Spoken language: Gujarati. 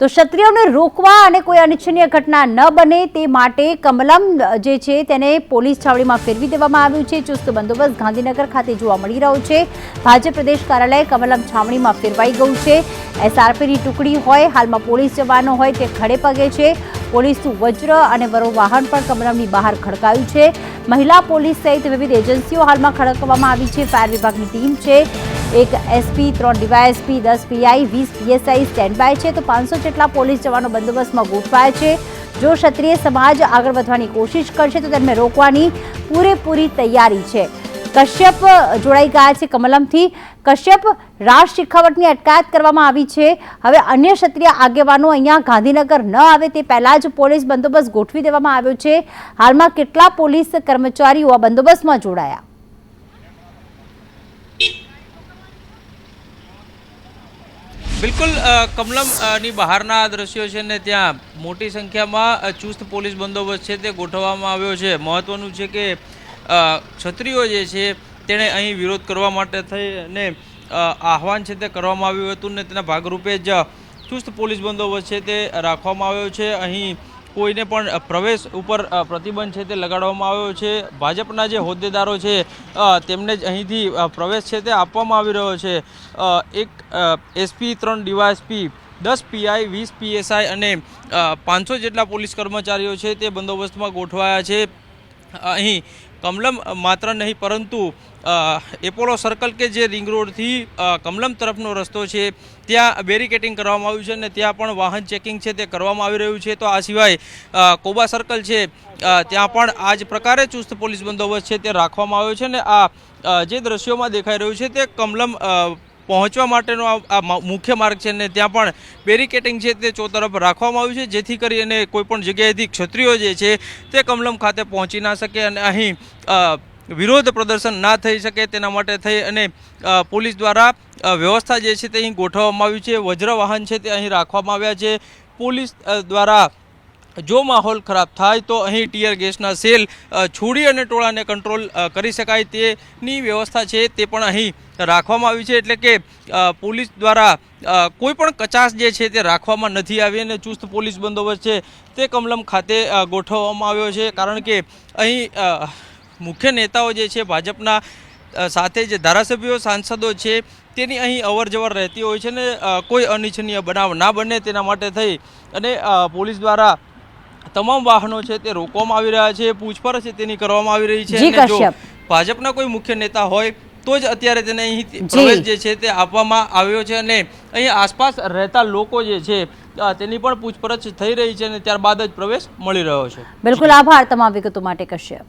તો ક્ષત્રિયોને રોકવા અને કોઈ અનિચ્છનીય ઘટના ન બને તે માટે કમલમ જે છે તેને પોલીસ છાવણીમાં ફેરવી દેવામાં આવ્યું છે. ચુસ્ત બંદોબસ્ત ગાંધીનગર ખાતે જોવા મળી રહ્યો છે. ભાજપ પ્રદેશ કાર્યાલય કમલમ છાવણીમાં ફેરવાઈ ગયું છે. એસઆરપીની ટુકડી હોય, હાલમાં પોલીસ જવાનો હોય, તે ખડે પગે છે. પોલીસનું વજ્ર અને વરો વાહન પણ કમલમની બહાર ખડકાયું છે. મહિલા પોલીસ સહિત વિવિધ એજન્સીઓ હાલમાં ખડકવામાં આવી છે. ફાયર વિભાગની ટીમ છે. એક એસપી ત્રણ ડીવાયએસપી દસ પીઆઈ વીસ પીએસઆઈ સ્ટેન્ડ બાય છે. તો પાંચસો જેટલા પોલીસ જવાનો બંદોબસ્તમાં ગોઠવાય છે. જો ક્ષત્રિય સમાજ આગળ વધવાની કોશિશ કરશે, તો તેમને રોકવાની પૂરેપૂરી તૈયારી છે. કશ્યપ જોડાઈ ગયા છે કમલમથી. કશ્યપ રાજ શિખાવટની અટકાયત કરવામાં આવી છે. હવે અન્ય ક્ષત્રિય આગેવાનો અહીંયા ગાંધીનગર ન આવે તે પહેલાં જ પોલીસ બંદોબસ્ત ગોઠવી દેવામાં આવ્યો છે. હાલમાં કેટલા પોલીસ કર્મચારીઓ આ બંદોબસ્તમાં જોડાયા? બિલકુલ કમલમની બહારના દ્રશ્યો છે ને ત્યાં મોટી સંખ્યામાં ચુસ્ત પોલીસ બંદોબસ્ત છે તે ગોઠવવામાં આવ્યો છે. મહત્વનું છે કે છત્રીઓ જે છે તેણે અહીં વિરોધ કરવા માટે થઈ અને આહવાન છે તે કરવામાં આવ્યું હતું ને તેના ભાગરૂપે જ ચુસ્ત પોલીસ બંદોબસ્ત છે તે રાખવામાં આવ્યો છે. અહીં કોઈને પણ પ્રવેશ ઉપર પ્રતિબંધ છે તે લગાડવામાં આવ્યો છે. ભાજપના જે હોદ્દેદારો છે તેમને જ અહીંથી પ્રવેશ છે તે આપવામાં આવી રહ્યો છે. એક એસપી ત્રણ ડીવાયએસપી દસ પીઆઈ વીસ પીએસઆઈ અને પાંચસો જેટલા પોલીસ કર્મચારીઓ છે તે બંદોબસ્તમાં ગોઠવાયા છે. અહીં કમલમ માત્ર નહીં, પરંતુ એપોલો સર્કલ કે જે રિંગ રોડથી કમલમ તરફનો રસ્તો છે, ત્યાં બેરિકેટિંગ કરવામાં આવ્યું છે અને ત્યાં પણ વાહન ચેકિંગ છે તે કરવામાં આવી રહ્યું છે. તો આ સિવાય કોબા સર્કલ છે ત્યાં પણ આ જ પ્રકારે ચુસ્ત પોલીસ બંદોબસ્ત છે તે રાખવામાં આવ્યો છે અને આ જે દ્રશ્યોમાં દેખાઈ રહ્યું છે તે કમલમ પહોંચવા માટેનો આ મુખ્ય માર્ગ છે ને ત્યાં પણ બેરિકેટિંગ છે તે ચોતરફ રાખવામાં આવ્યું છે, જેથી કરી અને કોઈ જગ્યાએથી ક્ષત્રિયો જે છે તે કમલમ ખાતે પહોંચી ના શકે અને અહીં વિરોધ પ્રદર્શન ના થઈ શકે તેના માટે થઈ અને પોલીસ દ્વારા વ્યવસ્થા જે છે તે અહીં ગોઠવવામાં આવી છે વજ્ર વાહન છે તે અહીં રાખવામાં આવ્યા છે. પોલીસ દ્વારા જો માહોલ ખરાબ થાય તો અહીં ટીયર ગેસના સેલ છોડી અને ટોળાને કંટ્રોલ કરી શકાય તેની વ્યવસ્થા છે તે પણ અહીં રાખવામાં આવી છે. એટલે કે પોલીસ દ્વારા કોઈ પણ કચાશ જે છે તે રાખવામાં નથી આવી અને ચુસ્ત પોલીસ બંદોબસ્ત છે તે કમલમ ખાતે ગોઠવવામાં આવ્યો છે. કારણ કે અહીં મુખ્ય નેતાઓ જે છે ભાજપના સાથે જે ધારાસભ્યો, સાંસદો છે તેની અહીં અવરજવર રહેતી હોય છે ને કોઈ અનિચ્છનીય બનાવ ના બને તેના માટે થઈ અને પોલીસ દ્વારા તમામ વાહનો છે તે રોકવામાં આવી રહ્યા છે પૂછપરછ તેની કરવામાં આવી રહી છે. અને જો ભાજપના કોઈ મુખ્ય નેતા હોય તો જ અત્યારે તેને અહીં પ્રવેશ જે છે તે આપવામાં આવ્યો છે. અને અહીં આસપાસ રહેતા લોકો જે છે તેની પણ પૂછપરછ થઈ રહી છે અને ત્યારબાદ જ પ્રવેશ મળી રહ્યો છે. બિલકુલ આભાર તમામ વિગતો માટે કશ્યપ.